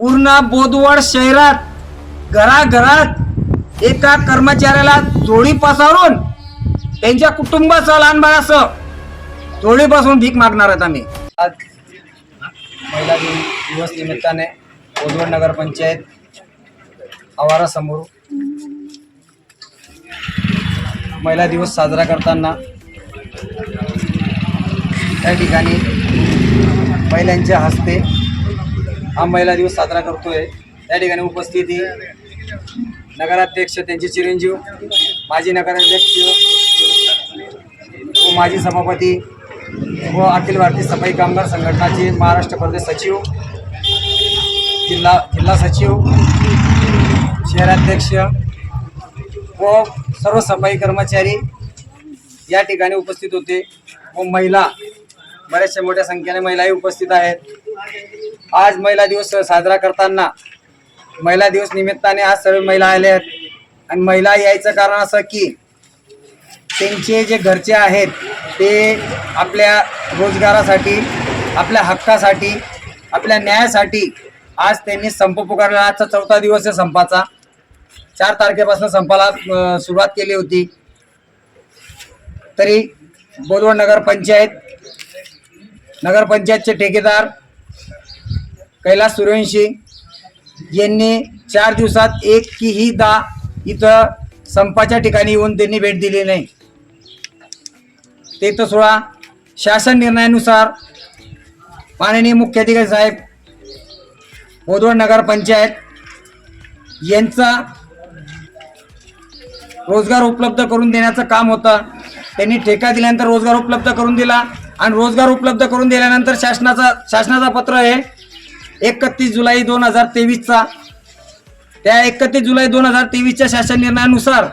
पूर्ण बोदवड शहरात घराघरात एका कर्मचाऱ्याला जोडी पसारून त्यांच्या कुटुंबासह लहान बाळासह जोडी बसून भीक मागणार आहेत आम्ही. आज महिला दिन दिवस निमित्ताने बोदवड नगर पंचायत आवारासमोर महिला दिवस साजरा करताना त्या ठिकाणी महिलांच्या हस्ते हा महिला दिवस साजरा करतोय. त्या ठिकाणी उपस्थिती नगराध्यक्ष त्यांचे चिरंजीव माजी नगराध्यक्ष व माजी सभापती व अखिल भारतीय सफाई कामगार संघटनाचे महाराष्ट्र प्रदेश सचिव जिल्हा जिल्हा सचिव शहराध्यक्ष व सर्व सफाई कर्मचारी या ठिकाणी उपस्थित होते व महिला बऱ्याचशा मोठ्या संख्येने महिलाही उपस्थित आहेत. आज महिला दिवस साजरा करताना महिला दिवस निमित्ताने आज सर्व महिला आल्या आहेत. आणि महिला यायचं कारण असं की त्यांचे जे घरचे आहेत ते आपल्या रोजगारासाठी आपल्या हक्कासाठी आपल्या न्यायासाठी आज त्यांनी संप पुकारला. आजचा चौथा दिवस आहे संपाचा. चार तारखेपासून संपाला सुरुवात केली होती. तरी बोलवड नगरपंचायत नगरपंचायतचे ठेकेदार कैलास सूर्यवंशी यांनी चार दिवसात एक की ही दा इथं संपाच्या ठिकाणी येऊन त्यांनी भेट दिली नाही. ते तर सोळा शासन निर्णयानुसार माननीय मुख्याधिकारी साहेब बोदवड नगर पंचायत यांचा रोजगार उपलब्ध करून देण्याचं काम होतं. त्यांनी ठेका दिल्यानंतर रोजगार उपलब्ध करून दिला आणि रोजगार उपलब्ध करून दिल्यानंतर शासनाचा शासनाचा पत्र आहे. एकतीस जुलै दोन हजार तेवीसचा. त्या एकतीस जुलै दोन हजार तेवीसच्या शासन निर्णयानुसार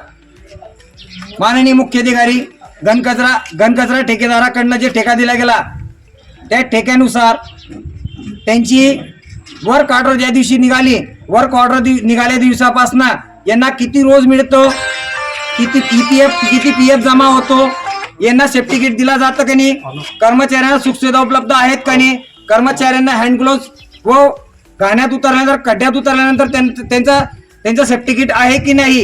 माननीय मुख्याधिकारी घनकचरा घनकचरा ठेकेदाराकडनं जे ठेका दिला गेला त्या ठेक्यानुसार त्यांची वर्क ऑर्डर ज्या दिवशी निघाली वर्क ऑर्डर दि निघाल्या दिवसापासनं यांना किती रोज मिळतो किती पी पी एफ किती पी एफ जमा होतो यांना सेफ्टी किट दिला जातं का नाही? कर्मचाऱ्यांना सुखसुविधा उपलब्ध आहेत का नाही? कर्मचाऱ्यांना हँड ग्लोव्ह व गाण्यात उतरल्यानंतर खड्ड्यात उतरल्यानंतर त्यां- त्यांचा त्यांचं सेफ्टी किट आहे की नाही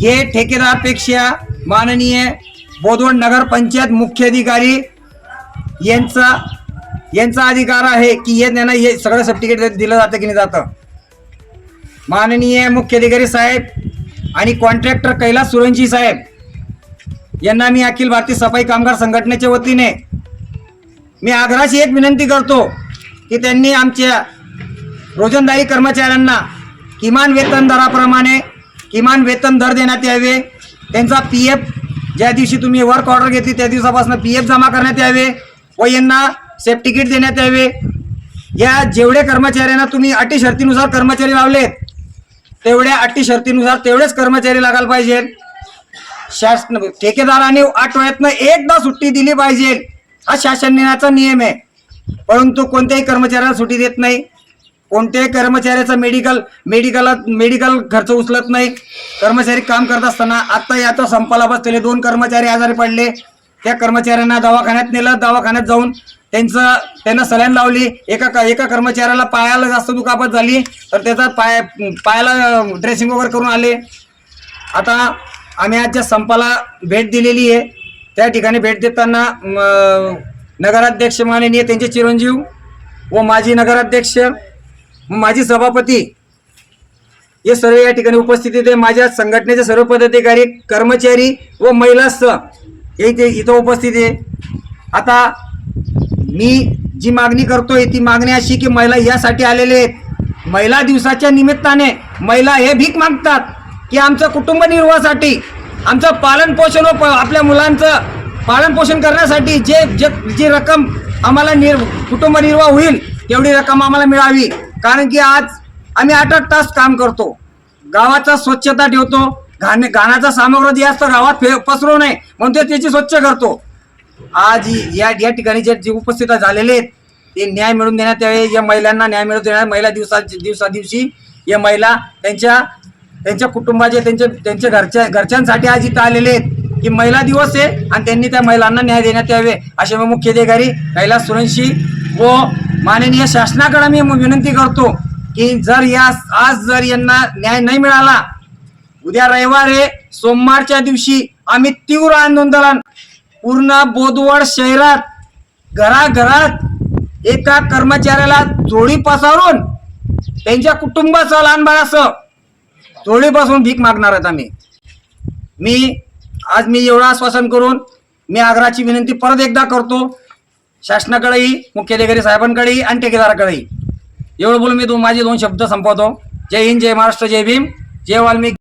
हे ठेकेदारपेक्षा माननीय बोदवड नगर पंचायत मुख्याधिकारी यांचा यांचा अधिकार आहे की हे त्यांना हे सगळं सर्टिफिकेट दिलं जातं की नाही जातं. माननीय मुख्याधिकारी साहेब आणि कॉन्ट्रॅक्टर कैलास सुरंजी साहेब यांना मी अखिल भारतीय सफाई कामगार संघटनेच्या वतीने मी आग्रहाची एक विनंती करतो की त्यांनी आमच्या रोजंदारी कर्मचाऱ्यांना किमान वेतन दराप्रमाणे किमान वेतन दर देण्यात यावे. त्यांचा पी एफ ज्या दिवशी तुम्ही वर्क ऑर्डर घेतली त्या दिवसापासून पी एफ जमा करण्यात यावे व यांना सेफ्टी किट देण्यात यावे. या जेवढे कर्मचाऱ्यांना तुम्ही अटी शर्तीनुसार कर्मचारी लावलेत तेवढ्या अटी शर्तीनुसार तेवढेच कर्मचारी लागायला पाहिजे. शासन ठेकेदाराने आठवड्यातनं एकदा सुट्टी दिली पाहिजे. हा शासन नियम आहे. परंतु कोणत्याही कर्मचाऱ्याला सुटी देत नाही. कोणत्याही कर्मचाऱ्याचा मेडिकल मेडिकलात मेडिकल खर्च उचलत नाही. कर्मचारी काम करत असताना आत्ता याचा संपाला बसलेले दोन कर्मचारी आजारी पडले. त्या कर्मचाऱ्यांना दवाखान्यात नेलं. दवाखान्यात जाऊन त्यांचं त्यांना सलाईन लावली. एका एका कर्मचाऱ्याला पायाला जास्त दुखापत झाली. तर त्याचा पाय पायाला ड्रेसिंग वगैरे करून आले. आता आम्ही आजच्या संपाला भेट दिलेली आहे त्या ठिकाणी भेट देताना नगराध्यक्ष माननीय त्यांचे चिरंजीव व माजी नगराध्यक्ष माजी सभापती हे सर्व या ठिकाणी उपस्थित होते. माझ्या संघटनेचे सर्व पदाधिकारी कर्मचारी व महिलासह हे इथे इथं उपस्थित आहे. आता मी जी मागणी करतोय ती मागणी अशी की महिला यासाठी आलेले आहेत. महिला दिवसाच्या निमित्ताने महिला हे भीक मागतात की आमचं कुटुंब निर्वाहासाठी आमचं पालनपोषण व प- आपल्या मुलांचं पालनपोषण करण्यासाठी जे जे जी रक्कम आम्हाला निर कुटुंब निर्वाह होईल तेवढी रक्कम आम्हाला मिळावी. कारण की आज आम्ही आठ आठ तास काम करतो. गावाचा स्वच्छता ठेवतो. घाणे घाणाचा सामग्री जे असतं गावात फे पसरू नये म्हणून ते त्याची स्वच्छ करतो. आज या या ठिकाणी जे जे उपस्थित झालेले आहेत ते न्याय मिळवून देण्यात यावे. या महिलांना न्याय मिळवून देण्यात महिला दिवसा दिवसा दिवशी या महिला त्यांच्या त्यांच्या कुटुंबाचे त्यांचे त्यांच्या घरच्या घरच्यांसाठी आज इथं आलेले आहेत. की महिला दिवस आहे आणि त्यांनी त्या महिलांना न्याय देण्यात यावे असे मी मुख्याधिकारी कैलास सुरंशी व माननीय शासनाकडे मी विनंती करतो की जर या आज जर यांना न्याय नाही मिळाला उद्या रविवार आहे सोमवारच्या दिवशी आम्ही तीव्र आंदोलन पूर्ण बोधवड शहरात घराघरात एका कर्मचाऱ्याला जोडी पसारून त्यांच्या कुटुंबाचं लहान बाळाचं जोडी भीक मागणार आहेत आम्ही. मी आज मी एवढं आश्वासन करून मी आग्राची विनंती परत एकदा करतो शासनाकडेही मुख्याधिकारी साहेबांकडेही आणि ठेकेदाराकडेही. एवढं बोलून मी दोन माझे दोन शब्द संपवतो. जय हिंद जय महाराष्ट्र जय भीम. जय वाल्मिक.